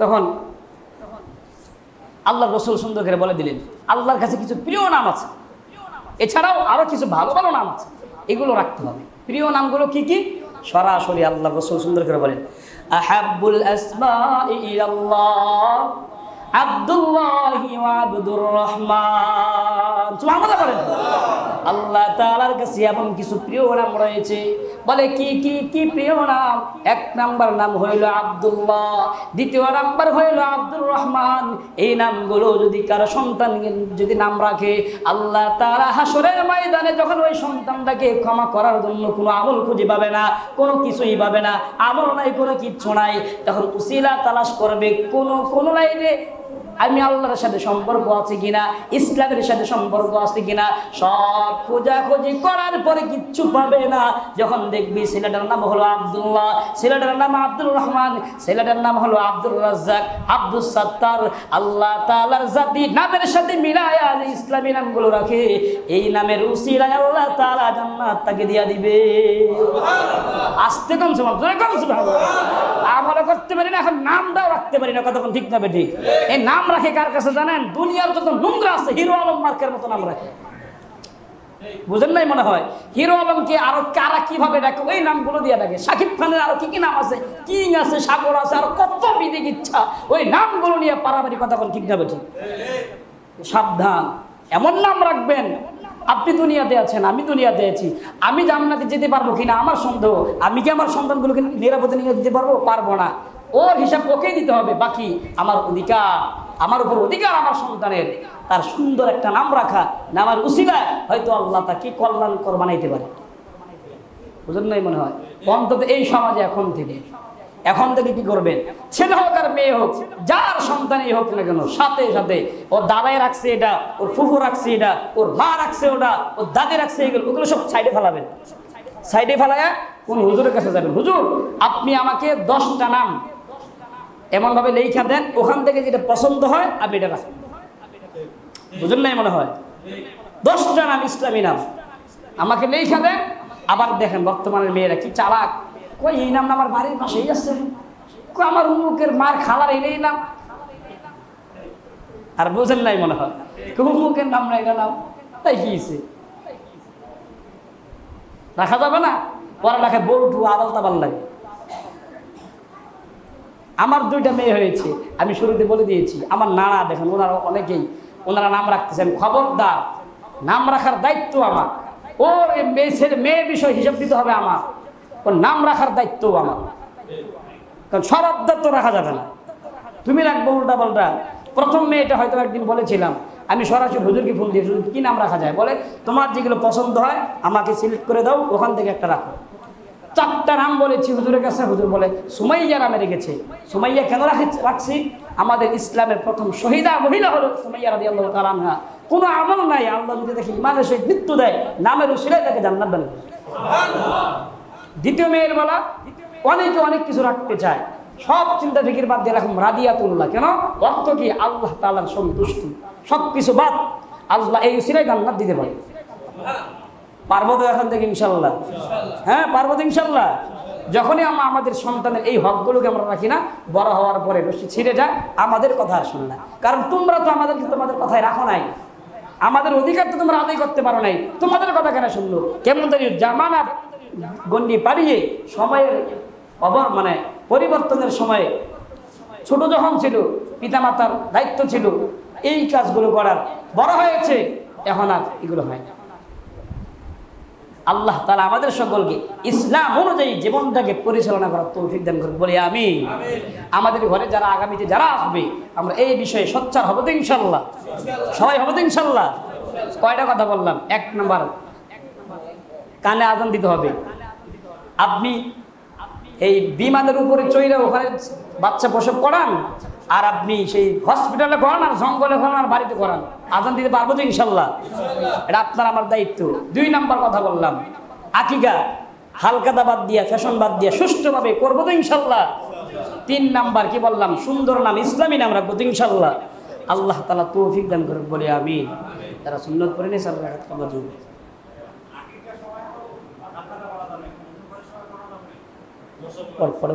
তখন আল্লাহ রসুল সুন্দর করে বলে দিলেন, আল্লাহর কাছে কিছু প্রিয় নাম আছে। এছাড়াও আরও কিছু ভালো ভালো নাম আছে। এগুলো রাখতে হবে। প্রিয় নামগুলো কি কি? সরাসরি আল্লাহ রসুল সুন্দর করে বলেন আহাবুল আব্দুল্লাহ আব্দুর রহমান। সুবহানাল্লাহ বলেন। আল্লাহ তাআলার কাছে এমন কিছু প্রিয় নাম রয়েছে। বলে, কি কি কি প্রিয় নাম? এক নাম্বার নাম হইল আব্দুল্লাহ, দ্বিতীয় নাম্বার হইল আব্দুর রহমান। এই নামগুলো যদি কারও সন্তান যদি নাম রাখে, আল্লাহ তাআলা হাসরের ময়দানে যখন ওই সন্তানটাকে ক্ষমা করার জন্য কোনো আমল খুঁজে পাবে না, কোনো কিছুই পাবে না, আমল নাই, কোনো কিচ্ছু নাই, তখন উসিলা তালাশ করবে কোনো কোনো লাইনে আমি আল্লাহর সাথে সম্পর্ক আছে কিনা ইসলামের সাথে সম্পর্ক আছে কিনা সব খোঁজাখুঁজি করার পরে কিচ্ছু পাবে না। যখন দেখবি ছেলেটার নাম হলো আব্দুল্লাহ ছেলেটার নাম আব্দুর রহমান ছেলেটার নাম হলো আব্দুর রাজ্জাক আব্দুল সাত্তার। আল্লাহ তাআলার জাতি নামের সাথে মিলায় যে ইসলামী নামগুলো রাখে এই নামের উসিলায় আল্লাহ তাআলা জান্নাত তাকে দিয়া দিবে। আসতে কম আমরা করতে পারি না এখন নামটাও রাখতে পারি না কতক্ষণ ঠিক না ঠিক। এই নাম রাখে কার কাছে জানেন? দুনিয়ার যত নোংরা আছে, হিরো আলম মার্কের মতো নাম রাখে বুঝেন নাই মনে হয়? হিরো আলমকে আরও কারা কীভাবে ডাকে? ওই নামগুলো দিয়ে ডাকে। সাকিব খানের আরও কি কি নাম আছে? কিং আছে, সাগর আছে, আরও কত বিদিক ইচ্ছা। ওই নামগুলো নিয়ে পারাবারি কথা কোন ঠিক যাবে ঠিক? সাবধান। এমন নাম রাখবেন, আপনি দুনিয়াতে আছেন, আমি দুনিয়াতে আছি। আমি জান্নাতে যেতে পারব কিনা? আমার সন্দেহ। আমি কি আমার সন্তানগুলোকে নিরাপদে নিয়ে যেতে পারব? পারব না। ওর হিসাব ওকেই দিতে হবে। বাকি আমার অধিকার। আমার উপর অধিকার আমার সন্তানের, তার সুন্দর একটা নাম রাখা, নামার উসিলায় হয়তো আল্লাহ তাকে কল্যাণকর বানাইতে পারে। বুঝলেন নাই মনে হয়? অন্তত এই সমাজে এখন থেকে। এখন থেকে কি করবেন? ছেলে হোক আর মেয়ে হোক, যার সন্তানই হোক না কেন, সাথে সাথে ওর দাদাই রাখছে এটা, ওর ফুফু রাখছে এটা, ওর মা রাখছে ওটা, ওর দাদি রাখছে এগুলো, ওগুলো সব সাইডে ফেলাবেন। সাইডে ফেলায়া কোন হুজুরের কাছে যাবেন? হুজুর, আপনি আমাকে দশটা নাম এমনভাবে লেখা দেন, ওখান থেকে যেটা পছন্দ হয়, আপনি এটা রাখেন। বুঝলেন নাই মনে হয়? দশটা নাম ইসলামী নাম। আমাকে লেখা দেন, আবার দেখেন বর্তমানের মেয়েরা কি চালাক। কই, এই নাম আমার বাড়ির পাশেই আছে। কই, আমার উমুকের মার খালার এই নাম। আর বোঝেন নাই মনে হয়? উমুকের নাম না নাম? তাই কি রাখা যাবে না? পড়ালেখায় বউটু আদাল তাবাল লাগে। আমার দুইটা মেয়ে হয়েছে, আমি শুরুতে বলে দিয়েছি, আমার নানা দেখেন, ওনারা অনেকেই, ওনারা নাম রাখতেছেন খবরদার, নাম রাখার দায়িত্ব আমার। ওর মেয়ে মেয়ে বিষয় হিসাব দিতে হবে আমার, ওর নাম রাখার দায়িত্ব আমার। কারণ সব তো রাখা যাবে না। তুমি রাখব উল্টা পাল্টা। প্রথম মেয়েটা হয়তো একদিন বলেছিলাম, আমি সরাসরি হুজুরকে ফোন দিয়ে, হুজুর, কী নাম রাখা যায়? বলে, তোমার যেগুলো পছন্দ হয়, আমাকে সিলেক্ট করে দাও, ওখান থেকে একটা রাখো। চারটা নাম বলেছি, হুজুরের কাছে হুজুর বলে, সুমাইয়া নামে রেখেছে। সুমাইয়া কেন রাখে- রাখছি? আমাদের ইসলামের প্রথম শহীদা মহিলা হলো সুমাইয়া রাদি আল্লাহ তালানহা কোনো আমল নাই, আল্লাহ যদি দেখে ইমানের সহিত মৃত্যু দেয়, নামের উসিলায় তাকে জান্নাত দান দ্বিতীয় মেয়ের বলা, অনেকে অনেক কিছু রাখতে চায়। সব চিন্তা ফিকির বাদ দিয়ে রাখুন, রাদিয়াতুল্লাহ। কেন? অর্থ কি? আল্লাহ তালার সন্তুষ্টি। সব কিছু বাদ। আল্লাহ এই উসিলায় জান্নাত দিতে পারে। পারব তো এখন থেকে ইনশাল্লাহ। হ্যাঁ পারব তো ইনশাল্লাহ। যখনই আমরা আমাদের সন্তানের এই হকগুলোকে আমরা রাখি না, বড় হওয়ার পরে রশি ছিঁড়ে যায়, আমাদের কথা আর না। কারণ তোমরা তো আমাদেরকে তোমাদের কথায় রাখো নাই। আমাদের অধিকার তো তোমরা আদায় করতে পারো নাই। তোমাদের কথা কেন শুনলো? কেমন জানি জামানা গন্ডি পাড়িয়ে সময়ের অবর মানে পরিবর্তনের সময়ে ছোট যখন ছিল, পিতামাতার দায়িত্ব ছিল, এই কাজগুলো করার বড় হয়েছে, এখন আর এগুলো হয় না। আল্লাহ তালা আমাদের সকলকে ইসলাম অনুযায়ী জীবনটাকে পরিচালনা করার তৌফিক দান করে বলি আমি আমাদের ঘরে যারা আগামীতে যারা আসবে, আমরা এই বিষয়ে সোচ্চার হব তো ইনশাল্লাহ সবাই হব তো ইনশাল্লাহ কয়টা কথা বললাম? এক নম্বর, কানে আজান দিতে হবে। আপনি এই বিমানের উপরে চইরে ওখানে বাচ্চা প্রসব করান আর আপনি সেই হসপিটালে করান আর জঙ্গলে করান আর বাড়িতে করান আজান দিতে পারব তো ইনশাল্লাহ? এটা আপনার আমার দায়িত্ব। দুই নাম্বার কথা বললাম। আকিকা, হালকাদা বাদ দিয়া ফ্যাশন বাদ দিয়া, সুষ্ঠুভাবে করব তো ইনশাল্লাহ? তিন নাম্বার কি বললাম? সুন্দর নাম, ইসলামী নাম রাখব তো ইনশাল্লাহ। আল্লাহ তালা তৌফিক দান করে বলে আমি তারা সুন্নত করে নিয়ে সাল্লাহ পরে পরে